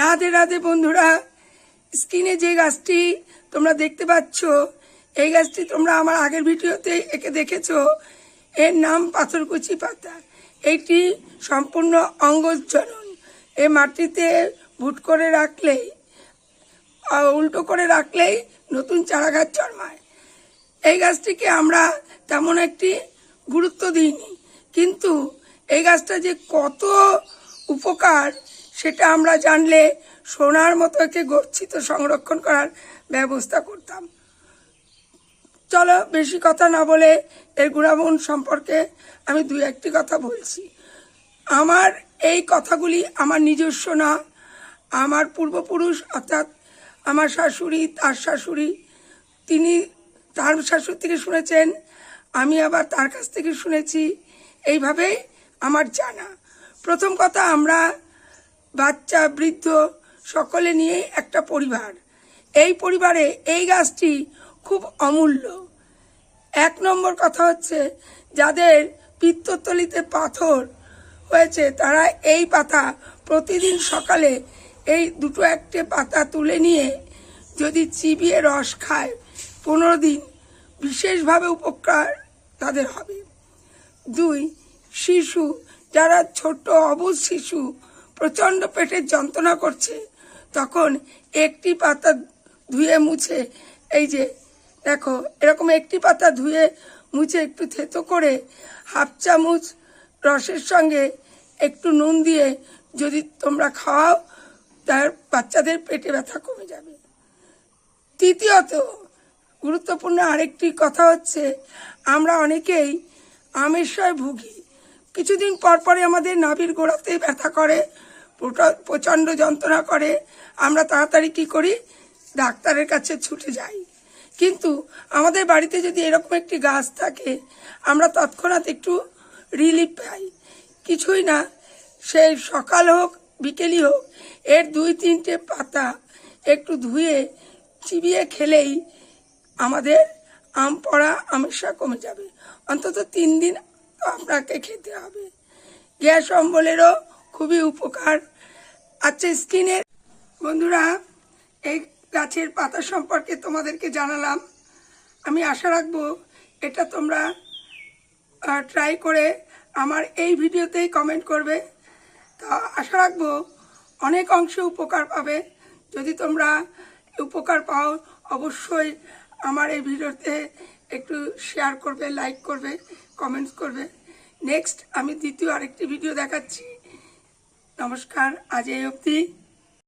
রাধে রাধে বন্ধুরা, স্ক্রিনে যে গাছটি তোমরা দেখতে পাচ্ছ, এই গাছটি তোমরা আমার আগের ভিডিওতে একে দেখেছ। এর নাম পাথরকুচি পাতা। এইটি সম্পূর্ণ অঙ্গজনন এ মাটিতে ভুট করে রাখলেই উল্টো করে রাখলেই নতুন চারা গাছ জন্মায়। এই গাছটিকে আমরা তেমন একটি গুরুত্ব দিইনি। কিন্তু এই গাছটা যে কত উপকার সেটা আমরা জানলে সোনার মতো একে গচ্ছিত সংরক্ষণ করার ব্যবস্থা করতাম। চলো বেশি কথা না বলে এর গুণাগুণ সম্পর্কে আমি দুই একটি কথা বলছি। আমার এই কথাগুলি আমার নিজস্ব না। আমার পূর্বপুরুষ অর্থাৎ আমার শাশুড়ি, তার শাশুড়ি, তিনি তার শাশুড়ি থেকে শুনেছেন, আমি আবার তার কাছ থেকে শুনেছি। এইভাবেই আমার জানা। প্রথম কথা আমরা বাচ্চা, বৃদ্ধ, সকলে নিয়ে একটা পরিবার। এই পরিবারে এই গাছটি খুব অমূল্য। এক নম্বর কথা হচ্ছে, যাদের পিত্তথলিতে পাথর হয়েছে, তারা এই পাতা প্রতিদিন সকালে এই দুটো একটে পাতা তুলে নিয়ে যদি চিবিয়ে রস খায়, পনেরো দিন বিশেষভাবে উপকার তাদের হবে। দুই, শিশু, যারা ছোট, অবুজ শিশু প্রচণ্ড পেটের যন্ত্রণা করছে, তখন একটি পাতা ধুয়ে মুছে, এই যে, দেখো, এরকম একটি পাতা ধুয়ে মুছে একটু থেতো করে হাফ চামচ রসের সঙ্গে একটু নুন দিয়ে যদি তোমরা খাওয়াও, তার বাচ্চাদের পেটে ব্যথা কমে যাবে। তৃতীয়ত, গুরুত্বপূর্ণ আরেকটি কথা হচ্ছে, আমরা অনেকেই আমেশয় ভুগি। কিছুদিন পর পরে আমাদের নাভির গোড়াতে ব্যথা করে প্রচণ্ড যন্ত্রণা করে, আমরা তাড়াতাড়ি কি করি? ডাক্তারের কাছে ছুটে যাই। কিন্তু আমাদের বাড়িতে যদি এরকম একটি গাছ থাকে, আমরা তৎক্ষণাৎ একটু রিলিফ পাই। কিছুই না সেই সকাল হোক, বিকেলই হোক, এর দুই তিনটে পাতা একটু ধুয়ে, চিবিয়ে খেলেই আমাদের আম পড়া আমেশা কমে যাবে। অন্তত তিন দিন আপনাকে খেতে হবে। গ্যাস অম্বলেরও খুবই উপকার আচ্ছা স্কিনের বন্ধুরা, এই গাছের পাতা সম্পর্কে তোমাদেরকে জানালাম। আমি আশা রাখব এটা তোমরা ট্রাই করে আমার এই ভিডিওতেই কমেন্ট করবে। তা আশা রাখব অনেক অংশে উপকার পাবে। যদি তোমরা উপকার পাও, অবশ্যই আমার এই ভিডিওতে একটু শেয়ার করবে লাইক করবে কমেন্টস করবে। নেক্সট আমি দ্বিতীয় আরেকটি ভিডিও দেখাচ্ছি। নমস্কার আজ এই অবধি।